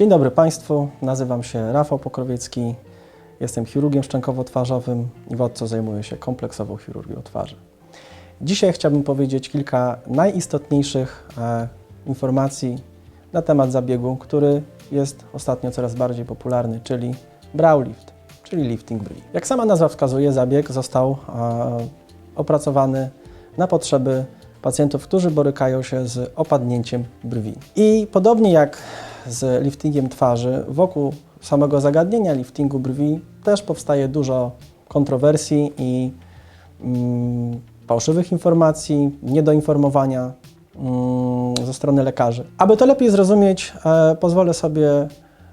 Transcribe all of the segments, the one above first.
Dzień dobry Państwu, nazywam się Rafał Pokrowiecki, jestem chirurgiem szczękowo-twarzowym i władco zajmuję się kompleksową chirurgią twarzy. Dzisiaj chciałbym powiedzieć kilka najistotniejszych e, informacji na temat zabiegu, który jest ostatnio coraz bardziej popularny, czyli brow lift, czyli lifting brwi. Jak sama nazwa wskazuje, zabieg został e, opracowany na potrzeby pacjentów, którzy borykają się z opadnięciem brwi. I podobnie jak z liftingiem twarzy, wokół samego zagadnienia liftingu brwi też powstaje dużo kontrowersji i mm, fałszywych informacji, niedoinformowania mm, ze strony lekarzy. Aby to lepiej zrozumieć, e, pozwolę sobie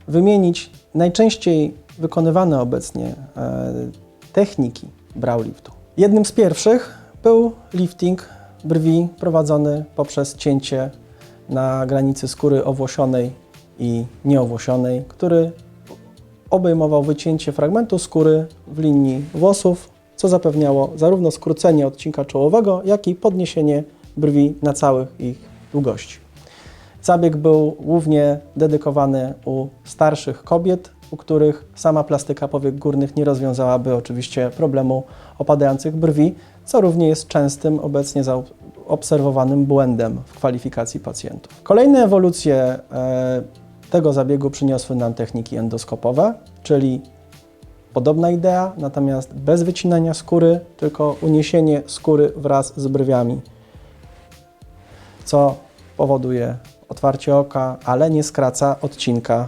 wymienić najczęściej wykonywane obecnie e, techniki brow liftu. Jednym z pierwszych był lifting brwi prowadzony poprzez cięcie na granicy skóry owłosionej i nieowłosionej, który obejmował wycięcie fragmentu skóry w linii włosów, co zapewniało zarówno skrócenie odcinka czołowego, jak i podniesienie brwi na całych ich długości. Zabieg był głównie dedykowany u starszych kobiet, u których sama plastyka powiek górnych nie rozwiązałaby oczywiście problemu opadających brwi, co również jest częstym obecnie zaobserwowanym błędem w kwalifikacji pacjentów. Kolejne ewolucje e, tego zabiegu przyniosły nam techniki endoskopowe, czyli podobna idea, natomiast bez wycinania skóry, tylko uniesienie skóry wraz z brwiami, co powoduje otwarcie oka, ale nie skraca odcinka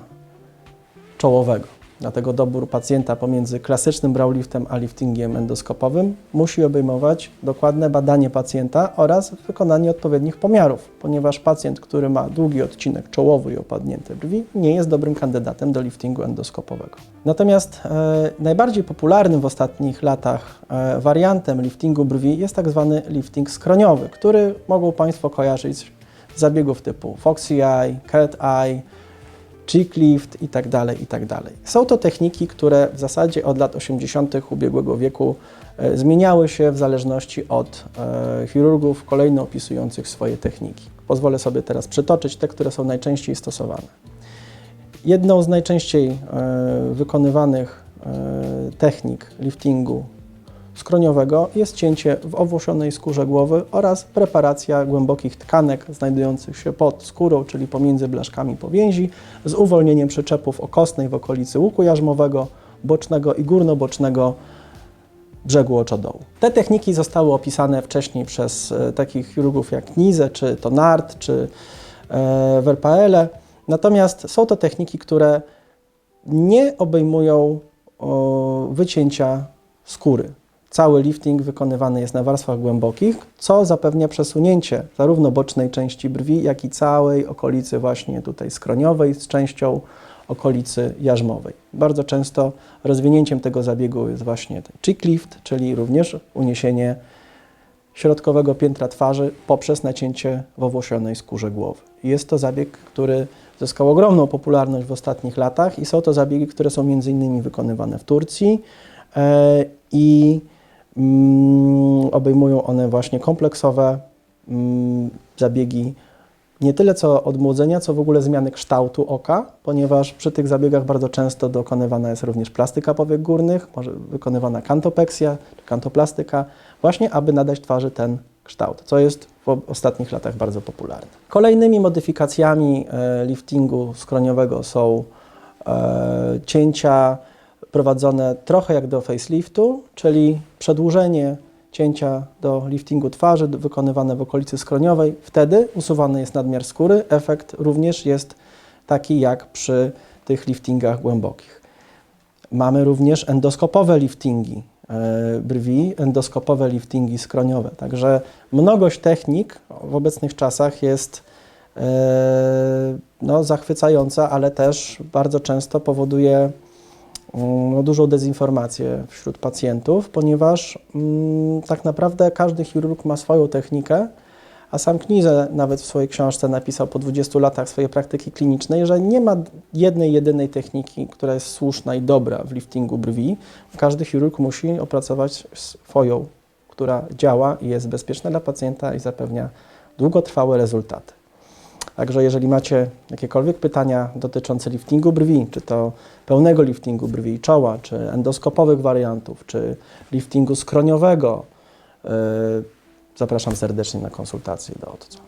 czołowego. Dlatego dobór pacjenta pomiędzy klasycznym brow liftem a liftingiem endoskopowym musi obejmować dokładne badanie pacjenta oraz wykonanie odpowiednich pomiarów, ponieważ pacjent, który ma długi odcinek czołowy i opadnięte brwi, nie jest dobrym kandydatem do liftingu endoskopowego. Natomiast e, najbardziej popularnym w ostatnich latach e, wariantem liftingu brwi jest tak zwany lifting skroniowy, który mogą Państwo kojarzyć z zabiegów typu Foxy Eye, Cat Eye, cheek lift i tak dalej, i tak. Są to techniki, które w zasadzie od lat 80. ubiegłego wieku e, zmieniały się w zależności od e, chirurgów kolejno opisujących swoje techniki. Pozwolę sobie teraz przytoczyć te, które są najczęściej stosowane. Jedną z najczęściej e, wykonywanych technik liftingu skroniowego jest cięcie w owłosionej skórze głowy oraz preparacja głębokich tkanek znajdujących się pod skórą, czyli pomiędzy blaszkami powięzi, z uwolnieniem przyczepów okostnej w okolicy łuku jarzmowego, bocznego i górnobocznego brzegu oczodołu. Te techniki zostały opisane wcześniej przez e, takich chirurgów jak Nize, czy Tonart, czy e, Verpaele. Natomiast są to techniki, które nie obejmują o, wycięcia skóry. Cały lifting wykonywany jest na warstwach głębokich, co zapewnia przesunięcie zarówno bocznej części brwi, jak i całej okolicy właśnie tutaj skroniowej z częścią okolicy jarzmowej. Bardzo często rozwinięciem tego zabiegu jest właśnie ten cheek lift, czyli również uniesienie środkowego piętra twarzy poprzez nacięcie w owłosionej skórze głowy. Jest to zabieg, który zyskał ogromną popularność w ostatnich latach i są to zabiegi, które są między innymi wykonywane w Turcji e, i obejmują one właśnie kompleksowe mm, zabiegi nie tyle co odmłodzenia, co w ogóle zmiany kształtu oka, ponieważ przy tych zabiegach bardzo często dokonywana jest również plastyka powiek górnych, może wykonywana kantopeksja czy kantoplastyka, właśnie aby nadać twarzy ten kształt, co jest w ostatnich latach bardzo popularne. Kolejnymi modyfikacjami e, liftingu skroniowego są e, cięcia prowadzone trochę jak do faceliftu, czyli przedłużenie cięcia do liftingu twarzy wykonywane w okolicy skroniowej. Wtedy usuwany jest nadmiar skóry. Efekt również jest taki jak przy tych liftingach głębokich. Mamy również endoskopowe liftingi e, brwi, endoskopowe liftingi skroniowe. Także mnogość technik w obecnych czasach jest e, no, zachwycająca, ale też bardzo często powoduje no, dużą dezinformację wśród pacjentów, ponieważ mm, tak naprawdę każdy chirurg ma swoją technikę, a sam Knize nawet w swojej książce napisał po 20 latach swojej praktyki klinicznej, że nie ma jednej, jedynej techniki, która jest słuszna i dobra w liftingu brwi. Każdy chirurg musi opracować swoją, która działa i jest bezpieczna dla pacjenta i zapewnia długotrwałe rezultaty. Także jeżeli macie jakiekolwiek pytania dotyczące liftingu brwi, czy to pełnego liftingu brwi i czoła, czy endoskopowych wariantów, czy liftingu skroniowego, yy, zapraszam serdecznie na konsultację do odca.